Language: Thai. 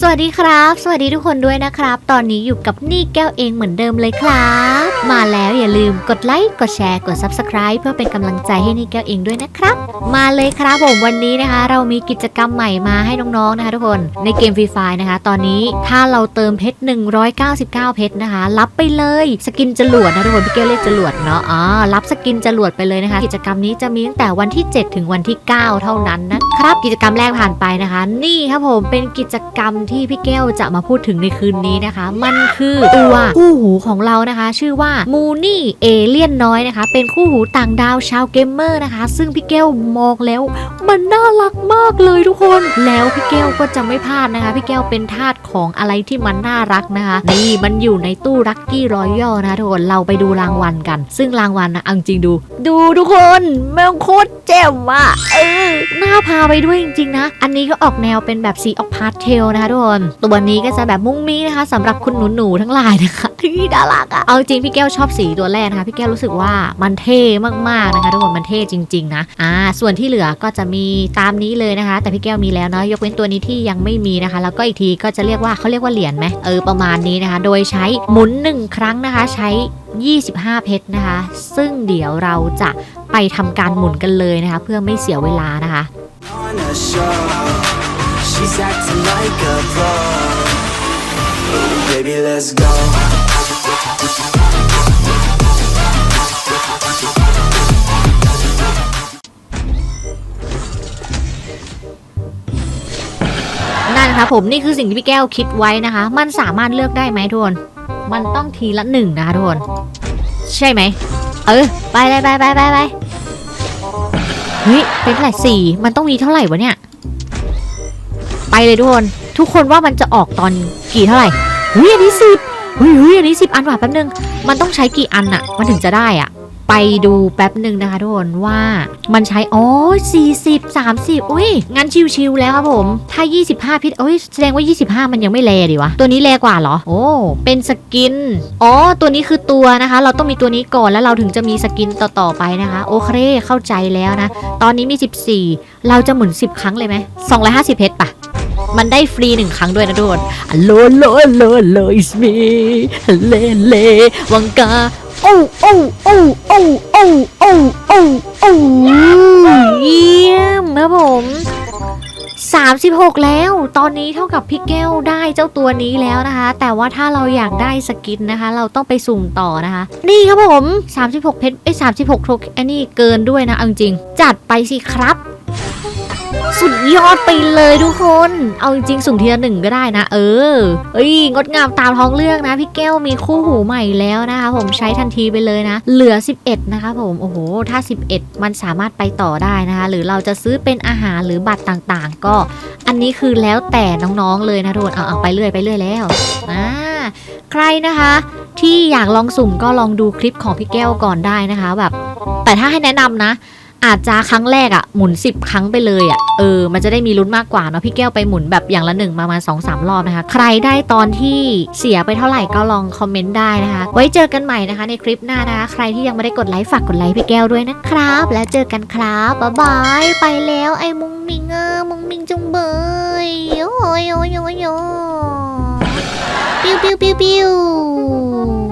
สวัสดีครับ สวัสดีทุกคนด้วยนะครับ ตอนนี้อยู่กับนี่แก้วเองเหมือนเดิมเลยครับ มาแล้วอย่าลืมกดไลค์กดแชร์กด Subscribe เพื่อเป็นกำลังใจให้นี่แก้วเองด้วยนะครับ มาเลยครับผมวันนี้นะคะ เรามีกิจกรรมใหม่มาให้น้องๆนะคะ ทุกคนในเกมฟรีไฟนะคะ ตอนนี้ถ้าเราเติมเพชร199 เพชรนะคะ รับไปเลยสกินจรวดนะทุกคนพี่แก้วเรียกจรวดเนาะอ๋อรับสกินจรวดไปเลยนะคะ กิจกรรมนี้จะมีตั้งแต่วันที่ 7 ถึงวันที่ 9 เท่านั้นนะครับกิจกรรมแรกผ่านไปนะคะ นี่ครับผมเป็นกิจกรรมที่พี่แก้วจะมาพูดถึงในคืนนี้นะคะ มันคือตัวคู่หูของเรานะคะ ชื่อว่ามูนี่เอเลียนน้อยนะคะ เป็นคู่หูต่างดาวชาวเกมเมอร์นะคะ ซึ่งพี่แก้วมองแล้ว มันน่ารักมากเลยทุกคน แล้วพี่แก้วก็จะไม่พลาดนะคะ พี่แก้วเป็นทาสของอะไรที่มันน่ารักนะคะ นี่มันอยู่ในตู้รักกี้รอยัลนะคะทุกคนเราไปดูรางวัลกัน ซึ่งรางวัลนะเอาจริงดู ดูทุกคนแม่งโคตรเจ๋วอะเออน่าพาไปด้วยจริงๆนะ อันนี้ก็ออกแนวเป็นแบบสีออกพาสเทลนะคะทุกคนตัวนี้ก็จะแบบมุ้งมิ้งนะคะสำหรับคุณหนูๆทั้งหลายนะคะที่น่ารักอะเอาจริงพี่แก้วชอบสีตัวแรกนะคะ พี่แก้วรู้สึกว่ามันเท่มากๆนะคะทุกคนมันเท่จริง ๆ นะอ่าส่วนที่เหลือก็จะมีตามนี้เลยนะคะ แต่พี่แก้วมีแล้วเนาะยกเว้นตัวนี้ที่ยังไม่มีนะคะ แล้วก็อีกทีก็จะเรียกว่าเขาเรียกว่าเหรียญไหมเออประมาณนี้นะคะ โดยใช้หมุนหนึ่งครั้งนะคะ ใช้ 25 เพชรนะคะ ซึ่งเดี๋ยวเราจะไปทำการหมุนกันเลยนะคะ เพื่อไม่เสียเวลานะคะ She's acting like a pro. Baby, let's go. นั่นค่ะผมนี่คือสิ่งที่พี่แก้วคิดไว้นะคะ มันสามารถเลือกได้ไหมทุกคนมันต้องทีละหนึ่งนะคะทุกคนใช่ไหมเออไปเลยไปไปไปไปเฮ้ยเป็นเท่าไหร่สี่มันต้องมีเท่าไหร่วะเนี่ย ไปเลยทุกคน ทุกคนว่ามันจะออกตอนกี่เท่าไหร่เฮ้ยอันนี้สิบเฮ้ยเฮ้ยอันนี้สิบอันว่ะแป๊บนึง มันต้องใช้กี่อันอะมันถึงจะได้อะ ไปดูแป๊บหนึ่งนะคะทุกคนว่ามันใช้อ๋อ40 30 อุ้ยงั้นชิวๆแล้วครับผม ถ้า 25 พิษโอ้ยแสดงว่า 25 มันยังไม่แลดิวะ ตัวนี้แลกว่าเหรอ โอ้ เป็นสกิน อ๋อ ตัวนี้คือตัวนะคะ เราต้องมีตัวนี้ก่อนแล้วเราถึงจะมีสกินต่อๆไปนะคะ โอเค เข้าใจแล้วนะ ตอนนี้มี 14 เราจะหมุน 10 ครั้งเลยไหม250 เพชรปะมันได้ฟรีหนึ่งครั้งด้วยนะทุกคนอัลโลโลโลโล is me เลเลวังกา โอ้โอ้โอ้โอ้โอ้โอ้โอ้โอ้เยี่ยมครับผม36 แล้ว ตอนนี้เท่ากับพี่แก้วได้เจ้าตัวนี้แล้วนะคะ แต่ว่าถ้าเราอยากได้สกินนะคะ เราต้องไปสุ่มต่อนะคะ นี่ครับผม 36 เพชรเอ้ย36โทกอันนี้เกินด้วยนะเอาจริงจัดไปสิครับ สุดยอดไปเลยทุกคน เอาจริงๆสุ่มทีละหนึ่งก็ได้นะ เออเอ้ยงดงามตามท้องเรื่องนะ พี่แก้วมีคู่หูใหม่แล้วนะคะผมใช้ทันทีไปเลยนะ เหลือ 11 นะคะผมโอ้โห ถ้า 11 มันสามารถไปต่อได้นะคะ หรือเราจะซื้อเป็นอาหารหรือบัตรต่างๆ ก็ อันนี้คือแล้วแต่น้องๆเลยนะทุกคนเอาเอาไปเรื่อยไปเรื่อยแล้วอ่าใครนะคะที่อยากลองสุ่มก็ลองดูคลิปของพี่แก้วก่อนได้นะคะแบบ แต่ถ้าให้แนะนำนะ อาจจะครั้งแรกอะ่ะหมุน 10 ครั้งไปเลยอะ่ะเออมันจะได้มีลุ้นมากกว่าเนาะพี่แก้วไปหมุนแบบอย่างละหนึ่งประมาณ2อสามรอบนะคะ ใครได้ตอนที่เสียไปเท่าไหร่ก็ลองคอมเมนต์ได้นะคะ ไว้เจอกันใหม่นะคะในคลิปหน้านะคะ ใครที่ยังไม่ได้กดไลค์ฝากกดไลค์พี่แก้วด้วยนะครับ แล้วเจอกันครับบ๊ายบายไปแล้วไอ้มุงมิงอะมุงมิงจุงเบยโอ้ยโอ้ยโอ้ยโอ้ยปิ้วปิ้วปิ้วปิ้ว